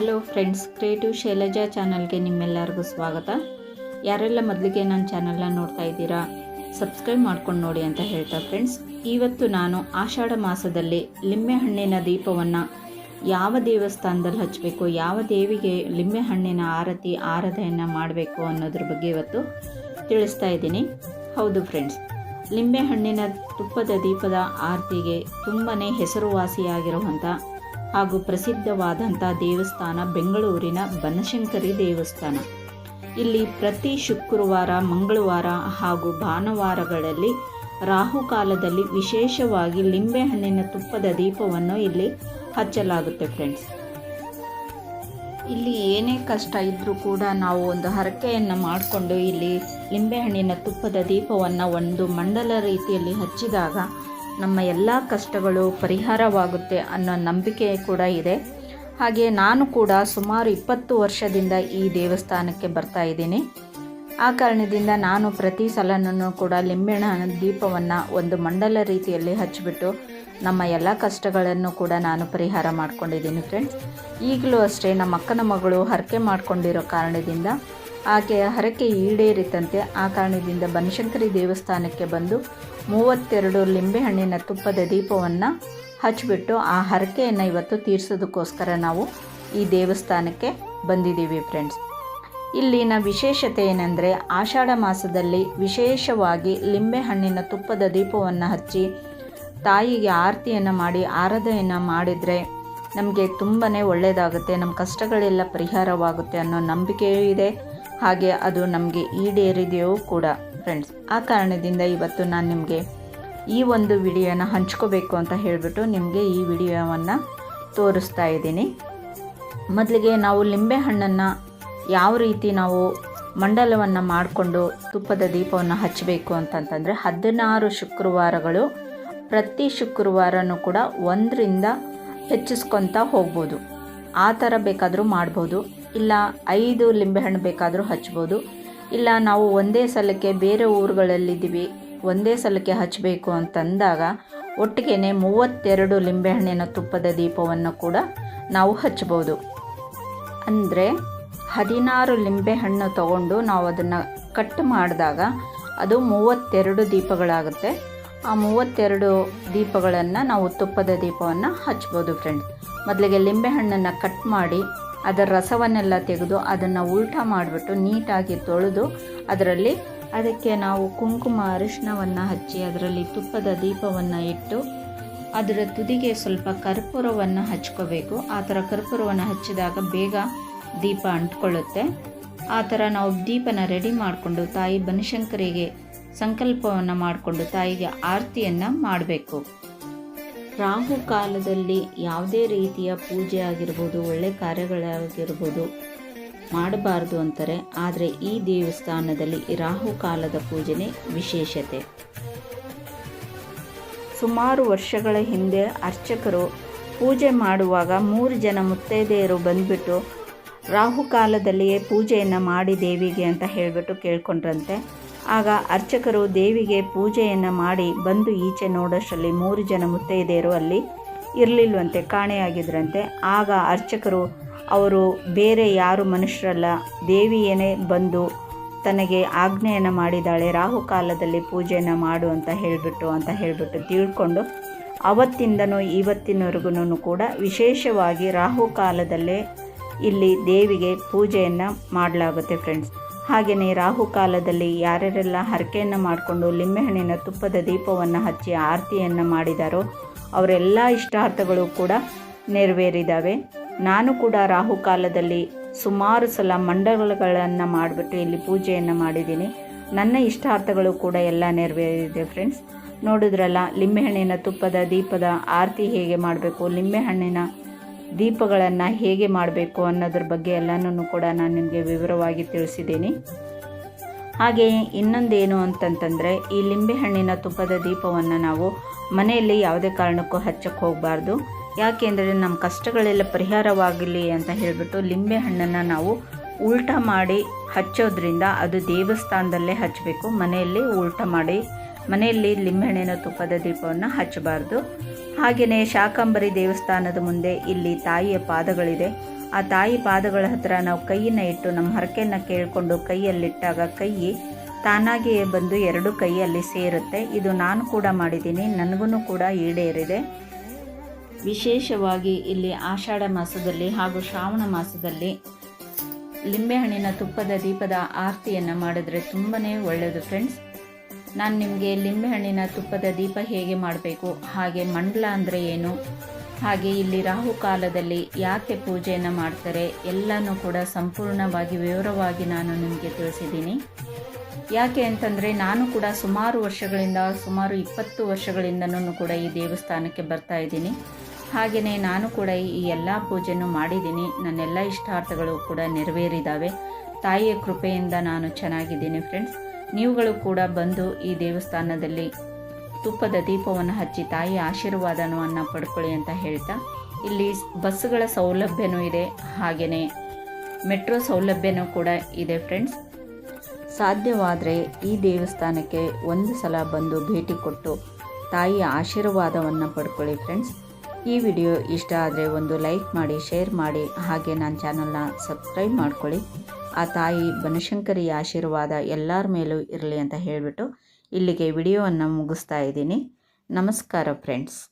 Hello friends, creative Shailaja ಚಾನಲ್ಗೆ ನಿಮ್ಮೆಲ್ಲರಿಗೂ ಸ್ವಾಗತ. ಯಾರೆಲ್ಲ ಮೊದಲಿಗೆ ನನ್ನ ಚಾನಲ್ನ ನೋಡ್ತಾ ಇದ್ದೀರಾ, ಸಬ್ಸ್ಕ್ರೈಬ್ ಮಾಡ್ಕೊಂಡು ನೋಡಿ ಅಂತ ಹೇಳ್ತಾ ಫ್ರೆಂಡ್ಸ್, ಇವತ್ತು ನಾನು ಆಷಾಢ ಮಾಸದಲ್ಲಿ ಲಿಂಬೆಹಣ್ಣಿನ ದೀಪವನ್ನು ಯಾವ ದೇವಸ್ಥಾನದಲ್ಲಿ ಹಚ್ಚಬೇಕು ಯಾವ ದೇವಿಗೆ ಲಿಂಬೆಹಣ್ಣಿನ ಆರತಿ, ಆರಾಧನೆಯನ್ನು ಮಾಡಬೇಕು ಅನ್ನೋದ್ರ ಬಗ್ಗೆ ಇವತ್ತು ತಿಳಿಸ್ತಾ ಇದ್ದೀನಿ. ಹೌದು ಫ್ರೆಂಡ್ಸ್, ಲಿಂಬೆಹಣ್ಣಿನ ತುಪ್ಪದ ದೀಪದ ಆರತಿಗೆ ತುಂಬಾ ಹೆಸರುವಾಸಿಯಾಗಿರುವಂಥ ಹಾಗೂ ಪ್ರಸಿದ್ಧವಾದಂಥ ದೇವಸ್ಥಾನ ಬೆಂಗಳೂರಿನ ಬನಶಂಕರಿ ದೇವಸ್ಥಾನ. ಇಲ್ಲಿ ಪ್ರತಿ ಶುಕ್ರವಾರ, ಮಂಗಳವಾರ ಹಾಗೂ ಭಾನುವಾರಗಳಲ್ಲಿ ರಾಹುಕಾಲದಲ್ಲಿ ವಿಶೇಷವಾಗಿ ಲಿಂಬೆಹಣ್ಣಿನ ತುಪ್ಪದ ದೀಪವನ್ನು ಇಲ್ಲಿ ಹಚ್ಚಲಾಗುತ್ತೆ ಫ್ರೆಂಡ್ಸ್ ಇಲ್ಲಿ ಏನೇ ಕಷ್ಟ ಇದ್ದರೂ ಕೂಡ ನಾವು ಒಂದು ಹರಕೆಯನ್ನು ಮಾಡಿಕೊಂಡು ಇಲ್ಲಿ ಲಿಂಬೆಹಣ್ಣಿನ ತುಪ್ಪದ ದೀಪವನ್ನು ಒಂದು ಮಂಡಲ ರೀತಿಯಲ್ಲಿ ಹಚ್ಚಿದಾಗ ನಮ್ಮ ಎಲ್ಲ ಕಷ್ಟಗಳು ಪರಿಹಾರವಾಗುತ್ತೆ ಅನ್ನೋ ನಂಬಿಕೆ ಕೂಡ ಇದೆ. ಹಾಗೆ ನಾನು ಕೂಡ ಸುಮಾರು ಇಪ್ಪತ್ತು ವರ್ಷದಿಂದ ಈ ದೇವಸ್ಥಾನಕ್ಕೆ ಬರ್ತಾ ಇದ್ದೀನಿ. ಆ ಕಾರಣದಿಂದ ನಾನು ಪ್ರತಿ ಸಲನೂ ಕೂಡ ಲಿಂಬೆಣ ದೀಪವನ್ನು ಒಂದು ಮಂಡಲ ರೀತಿಯಲ್ಲಿ ಹಚ್ಚಿಬಿಟ್ಟು ನಮ್ಮ ಎಲ್ಲ ಕಷ್ಟಗಳನ್ನು ಕೂಡ ನಾನು ಪರಿಹಾರ ಮಾಡ್ಕೊಂಡಿದ್ದೀನಿ ಫ್ರೆಂಡ್ಸ್ ಈಗಲೂ ಅಷ್ಟೇ ನಮ್ಮ ಅಕ್ಕನ ಮಗಳು ಹರಕೆ ಮಾಡ್ಕೊಂಡಿರೋ ಕಾರಣದಿಂದ ಆಕೆಯ ಹರಕೆ ಈಡೇರಿತಂತೆ ಆ ಕಾರಣದಿಂದ ಬನಶಂಕರಿ ದೇವಸ್ಥಾನಕ್ಕೆ ಬಂದು ಮೂವತ್ತೆರಡು ಲಿಂಬೆಹಣ್ಣಿನ ತುಪ್ಪದ ದೀಪವನ್ನು ಹಚ್ಚಿಬಿಟ್ಟು ಆ ಹರಕೆಯನ್ನು ಇವತ್ತು ತೀರಿಸೋದಕ್ಕೋಸ್ಕರ ನಾವು ಈ ದೇವಸ್ಥಾನಕ್ಕೆ ಬಂದಿದ್ದೀವಿ ಫ್ರೆಂಡ್ಸ್ ಇಲ್ಲಿನ ವಿಶೇಷತೆ ಏನೆಂದರೆ ಆಷಾಢ ಮಾಸದಲ್ಲಿ ವಿಶೇಷವಾಗಿ ಲಿಂಬೆಹಣ್ಣಿನ ತುಪ್ಪದ ದೀಪವನ್ನು ಹಚ್ಚಿ ತಾಯಿಗೆ ಆರತಿಯನ್ನು ಮಾಡಿ, ಆರಾಧನೆಯನ್ನು ಮಾಡಿದರೆ ನಮಗೆ ತುಂಬಾ ಒಳ್ಳೆಯದಾಗುತ್ತೆ ನಮ್ಮ ಕಷ್ಟಗಳೆಲ್ಲ ಪರಿಹಾರವಾಗುತ್ತೆ ಅನ್ನೋ ನಂಬಿಕೆಯೂ ಇದೆ. ಹಾಗೆ ಅದು ನಮಗೆ ಈಡೇರಿದೆಯೋ ಕೂಡ ಫ್ರೆಂಡ್ಸ್ ಆ ಕಾರಣದಿಂದ ಇವತ್ತು ನಾನು ನಿಮಗೆ ಈ ಒಂದು ವಿಡಿಯೋನ ಹಂಚ್ಕೋಬೇಕು ಅಂತ ಹೇಳಿಬಿಟ್ಟು ನಿಮಗೆ ಈ ವಿಡಿಯೋವನ್ನು ತೋರಿಸ್ತಾ ಇದ್ದೀನಿ. ಮೊದಲಿಗೆ ನಾವು ಲಿಂಬೆ ಹಣ್ಣನ್ನು ಯಾವ ರೀತಿ ನಾವು ಮಂಡಲವನ್ನು ಮಾಡಿಕೊಂಡು ತುಪ್ಪದ ದೀಪವನ್ನು ಹಚ್ಚಬೇಕು ಅಂತಂತಂದರೆ ಹದಿನಾರು ಶುಕ್ರವಾರಗಳು ಪ್ರತಿ ಶುಕ್ರವಾರನೂ ಕೂಡ ಒಂದರಿಂದ ಹೆಚ್ಚಿಸ್ಕೊತಾ ಹೋಗ್ಬೋದು. ಆ ಥರ ಬೇಕಾದರೂ ಮಾಡ್ಬೋದು. ಇಲ್ಲ ಐದು ಲಿಂಬೆಹಣ್ಣು ಬೇಕಾದರೂ ಹಚ್ಬೋದು. ಇಲ್ಲ ನಾವು ಒಂದೇ ಸಲಕ್ಕೆ ಬೇರೆ ಊರುಗಳಲ್ಲಿದ್ದೀವಿ, ಒಂದೇ ಸಲಕ್ಕೆ ಹಚ್ಚಬೇಕು ಅಂತಂದಾಗ ಒಟ್ಟಿಗೆ ಮೂವತ್ತೆರಡು ಲಿಂಬೆಹಣ್ಣಿನ ತುಪ್ಪದ ದೀಪವನ್ನು ಕೂಡ ನಾವು ಹಚ್ಬೋದು. ಅಂದರೆ ಹದಿನಾರು ಲಿಂಬೆಹಣ್ಣು ತಗೊಂಡು ನಾವು ಅದನ್ನು ಕಟ್ ಮಾಡಿದಾಗ ಅದು ಮೂವತ್ತೆರಡು ದೀಪಗಳಾಗುತ್ತೆ. ಆ ಮೂವತ್ತೆರಡು ದೀಪಗಳನ್ನು ನಾವು ತುಪ್ಪದ ದೀಪವನ್ನು ಹಚ್ಬೋದು ಫ್ರೆಂಡ್ಸ್ ಮೊದಲಿಗೆ ಲಿಂಬೆಹಣ್ಣನ್ನು ಕಟ್ ಮಾಡಿ ಅದರ ರಸವನ್ನೆಲ್ಲ ತೆಗೆದು ಅದನ್ನು ಉಲ್ಟಾ ಮಾಡಿಬಿಟ್ಟು ನೀಟಾಗಿ ತೊಳೆದು ಅದರಲ್ಲಿ ಅದಕ್ಕೆ ನಾವು ಕುಂಕುಮ ಅರಿಶಿಣವನ್ನು ಹಚ್ಚಿ ಅದರಲ್ಲಿ ತುಪ್ಪದ ದೀಪವನ್ನು ಇಟ್ಟು ಅದರ ತುದಿಗೆ ಸ್ವಲ್ಪ ಕರ್ಪೂರವನ್ನು ಹಚ್ಕೋಬೇಕು. ಆ ಥರ ಕರ್ಪೂರವನ್ನು ಹಚ್ಚಿದಾಗ ಬೇಗ ದೀಪ ಅಂಟ್ಕೊಳ್ಳುತ್ತೆ. ಆ ಥರ ನಾವು ದೀಪನ ರೆಡಿ ಮಾಡಿಕೊಂಡು ತಾಯಿ ಬನಶಂಕರಿಗೆ ಸಂಕಲ್ಪವನ್ನು ಮಾಡಿಕೊಂಡು ತಾಯಿಗೆ ಆರತಿಯನ್ನು ಮಾಡಬೇಕು. ರಾಹು ಕಾಲದಲ್ಲಿ ಯಾವುದೇ ರೀತಿಯ ಪೂಜೆ ಆಗಿರ್ಬೋದು, ಒಳ್ಳೆ ಕಾರ್ಯಗಳಾಗಿರ್ಬೋದು ಮಾಡಬಾರ್ದು ಅಂತಾರೆ. ಆದರೆ ಈ ದೇವಸ್ಥಾನದಲ್ಲಿ ರಾಹು ಕಾಲದ ಪೂಜೆನೇ ವಿಶೇಷತೆ. ಸುಮಾರು ವರ್ಷಗಳ ಹಿಂದೆ ಅರ್ಚಕರು ಪೂಜೆ ಮಾಡುವಾಗ ಮೂರು ಜನ ಮುತ್ತೈದೆಯರು ಬಂದುಬಿಟ್ಟು ರಾಹುಕಾಲದಲ್ಲಿಯೇ ಪೂಜೆಯನ್ನು ಮಾಡಿ ದೇವಿಗೆ ಅಂತ ಹೇಳಿಬಿಟ್ಟು ಕೇಳ್ಕೊಂಡ್ರಂತೆ. ಆಗ ಅರ್ಚಕರು ದೇವಿಗೆ ಪೂಜೆಯನ್ನು ಮಾಡಿ ಬಂದು ಈಚೆ ನೋಡೋಷ್ಟರಲ್ಲಿ ಮೂರು ಜನ ಮುತ್ತೈದೆಯರು ಅಲ್ಲಿ ಇರಲಿಲ್ವಂತೆ, ಕಾಣೆಯಾಗಿದ್ರಂತೆ. ಆಗ ಅರ್ಚಕರು, ಅವರು ಬೇರೆ ಯಾರು ಮನುಷ್ಯರಲ್ಲ, ದೇವಿಯೇನೇ ಬಂದು ತನಗೆ ಆಜ್ಞೆಯನ್ನು ಮಾಡಿದ್ದಾಳೆ, ರಾಹುಕಾಲದಲ್ಲಿ ಪೂಜೆಯನ್ನು ಮಾಡು ಅಂತ ಹೇಳಿಬಿಟ್ಟು ಅಂತ ಹೇಳಿಬಿಟ್ಟು ತಿಳ್ಕೊಂಡು ಅವತ್ತಿಂದನೂ ಇವತ್ತಿನವರೆಗೂ ಕೂಡ ವಿಶೇಷವಾಗಿ ರಾಹುಕಾಲದಲ್ಲೇ ಇಲ್ಲಿ ದೇವಿಗೆ ಪೂಜೆಯನ್ನು ಮಾಡಲಾಗುತ್ತೆ ಫ್ರೆಂಡ್ಸ್ ಹಾಗೆಯೇ ರಾಹುಕಾಲದಲ್ಲಿ ಯಾರ್ಯಾರೆಲ್ಲ ಹರಕೆಯನ್ನು ಮಾಡಿಕೊಂಡು ಲಿಂಬೆಹಣ್ಣಿನ ತುಪ್ಪದ ದೀಪವನ್ನು ಹಚ್ಚಿ ಆರತಿಯನ್ನು ಮಾಡಿದಾರೋ ಅವರೆಲ್ಲ ಇಷ್ಟಾರ್ಥಗಳು ಕೂಡ ನೆರವೇರಿದ್ದಾವೆ ನಾನು ಕೂಡ ರಾಹುಕಾಲದಲ್ಲಿ ಸುಮಾರು ಸಲ ಮಂಡಲಗಳನ್ನು ಮಾಡಿಬಿಟ್ಟು ಇಲ್ಲಿ ಪೂಜೆಯನ್ನು ಮಾಡಿದ್ದೀನಿ. ನನ್ನ ಇಷ್ಟಾರ್ಥಗಳು ಕೂಡ ಎಲ್ಲ ನೆರವೇರಿದೆ ಫ್ರೆಂಡ್ಸ್ ನೋಡಿದ್ರಲ್ಲ, ಲಿಂಬೆಹಣ್ಣಿನ ತುಪ್ಪದ ದೀಪದ ಆರತಿ ಹೇಗೆ ಮಾಡಬೇಕು, ಲಿಂಬೆಹಣ್ಣಿನ ದೀಪಗಳನ್ನು ಹೇಗೆ ಮಾಡಬೇಕು ಅನ್ನೋದ್ರ ಬಗ್ಗೆ ಎಲ್ಲನೂ ಕೂಡ ನಾನು ನಿಮಗೆ ವಿವರವಾಗಿ ತಿಳಿಸಿದ್ದೀನಿ. ಹಾಗೆ ಇನ್ನೊಂದೇನು ಅಂತಂತಂದರೆ, ಈ ಲಿಂಬೆಹಣ್ಣಿನ ತುಪ್ಪದ ದೀಪವನ್ನು ನಾವು ಮನೆಯಲ್ಲಿ ಯಾವುದೇ ಕಾರಣಕ್ಕೂ ಹಚ್ಚಕ್ಕೆ ಹೋಗಬಾರ್ದು. ಯಾಕೆಂದರೆ ನಮ್ಮ ಕಷ್ಟಗಳೆಲ್ಲ ಪರಿಹಾರವಾಗಲಿ ಅಂತ ಹೇಳಿಬಿಟ್ಟು ಲಿಂಬೆಹಣ್ಣನ್ನು ನಾವು ಉಲ್ಟಾ ಮಾಡಿ ಹಚ್ಚೋದ್ರಿಂದ ಅದು ದೇವಸ್ಥಾನದಲ್ಲೇ ಹಚ್ಚಬೇಕು, ಮನೆಯಲ್ಲಿ ಉಲ್ಟ ಮಾಡಿ ಮನೆಯಲ್ಲಿ ಲಿಂಬೆಹಣ್ಣಿನ ತುಪ್ಪದ ದೀಪವನ್ನು ಹಚ್ಚಬಾರ್ದು. ಹಾಗೆಯೇ ಶಾಕಂಬರಿ ದೇವಸ್ಥಾನದ ಮುಂದೆ ಇಲ್ಲಿ ತಾಯಿಯ ಪಾದಗಳಿದೆ. ಆ ತಾಯಿ ಪಾದಗಳ ಹತ್ರ ನಾವು ಕೈಯನ್ನು ಇಟ್ಟು ನಮ್ಮ ಹರಕೆಯನ್ನು ಕೇಳಿಕೊಂಡು ಕೈಯಲ್ಲಿಟ್ಟಾಗ ಕೈ ತಾನಾಗಿಯೇ ಬಂದು ಎರಡು ಕೈಯಲ್ಲಿ ಸೇರುತ್ತೆ. ಇದು ನಾನು ಕೂಡ ಮಾಡಿದ್ದೀನಿ ನನಗೂ ಕೂಡ ಈಡೇರಿದೆ. ವಿಶೇಷವಾಗಿ ಇಲ್ಲಿ ಆಷಾಢ ಮಾಸದಲ್ಲಿ ಹಾಗೂ ಶ್ರಾವಣ ಮಾಸದಲ್ಲಿ ಲಿಂಬೆಹಣ್ಣಿನ ತುಪ್ಪದ ದೀಪದ ಆರತಿಯನ್ನು ಮಾಡಿದ್ರೆ ತುಂಬಾ ಒಳ್ಳೆಯದು ಫ್ರೆಂಡ್ಸ್ ನಾನು ನಿಮಗೆ ಲಿಂಬೆಹಣ್ಣಿನ ತುಪ್ಪದ ದೀಪ ಹೇಗೆ ಮಾಡಬೇಕು? ಹಾಗೆ ಮಂಡಲ ಅಂದರೆ ಏನು? ಹಾಗೆ ಇಲ್ಲಿ ರಾಹು ಕಾಲದಲ್ಲಿ ಯಾಕೆ ಪೂಜೆಯನ್ನು ಮಾಡ್ತಾರೆ? ಎಲ್ಲನೂ ಕೂಡ ಸಂಪೂರ್ಣವಾಗಿ ವಿವರವಾಗಿ ನಾನು ನಿಮಗೆ ತಿಳಿಸಿದ್ದೀನಿ. ಯಾಕೆ ಅಂತಂದರೆ ನಾನು ಕೂಡ ಸುಮಾರು ವರ್ಷಗಳಿಂದ, ಸುಮಾರು ಇಪ್ಪತ್ತು ವರ್ಷಗಳಿಂದನೂ ಕೂಡ ಈ ದೇವಸ್ಥಾನಕ್ಕೆ ಬರ್ತಾ ಇದ್ದೀನಿ. ಹಾಗೆಯೇ ನಾನು ಕೂಡ ಈ ಎಲ್ಲ ಪೂಜೆಯನ್ನು ಮಾಡಿದ್ದೀನಿ. ನನ್ನೆಲ್ಲ ಇಷ್ಟಾರ್ಥಗಳು ಕೂಡ ನೆರವೇರಿದ್ದಾವೆ ತಾಯಿಯ ಕೃಪೆಯಿಂದ ನಾನು ಚೆನ್ನಾಗಿದ್ದೀನಿ ಫ್ರೆಂಡ್ಸ್ ನೀವುಗಳು ಕೂಡ ಬಂದು ಈ ದೇವಸ್ಥಾನದಲ್ಲಿ ತುಪ್ಪದ ದೀಪವನ್ನು ಹಚ್ಚಿ ತಾಯಿ ಆಶೀರ್ವಾದವನ್ನು ಪಡ್ಕೊಳ್ಳಿ ಅಂತ ಹೇಳ್ತಾ, ಇಲ್ಲಿ ಬಸ್ಸುಗಳ ಸೌಲಭ್ಯನೂ ಇದೆ ಹಾಗೆಯೇ ಮೆಟ್ರೋ ಸೌಲಭ್ಯನೂ ಕೂಡ ಇದೆ ಫ್ರೆಂಡ್ಸ್ ಸಾಧ್ಯವಾದರೆ ಈ ದೇವಸ್ಥಾನಕ್ಕೆ ಒಂದು ಸಲ ಬಂದು ಭೇಟಿ ಕೊಟ್ಟು ತಾಯಿಯ ಆಶೀರ್ವಾದವನ್ನು ಪಡ್ಕೊಳ್ಳಿ ಫ್ರೆಂಡ್ಸ್ ಈ ವಿಡಿಯೋ ಇಷ್ಟ ಆದರೆ ಒಂದು ಲೈಕ್ ಮಾಡಿ ಶೇರ್ ಮಾಡಿ, ಹಾಗೆ ನನ್ನ ಚಾನಲ್ನ ಸಬ್ಸ್ಕ್ರೈಬ್ ಮಾಡ್ಕೊಳ್ಳಿ. ಆ ತಾಯಿ ಬನಶಂಕರಿಯ ಆಶೀರ್ವಾದ ಎಲ್ಲರ ಮೇಲೂ ಇರಲಿ ಅಂತ ಹೇಳಿಬಿಟ್ಟು ಇಲ್ಲಿಗೆ ವಿಡಿಯೋವನ್ನು ಮುಗಿಸ್ತಾ ಇದ್ದೀನಿ. ನಮಸ್ಕಾರ ಫ್ರೆಂಡ್ಸ್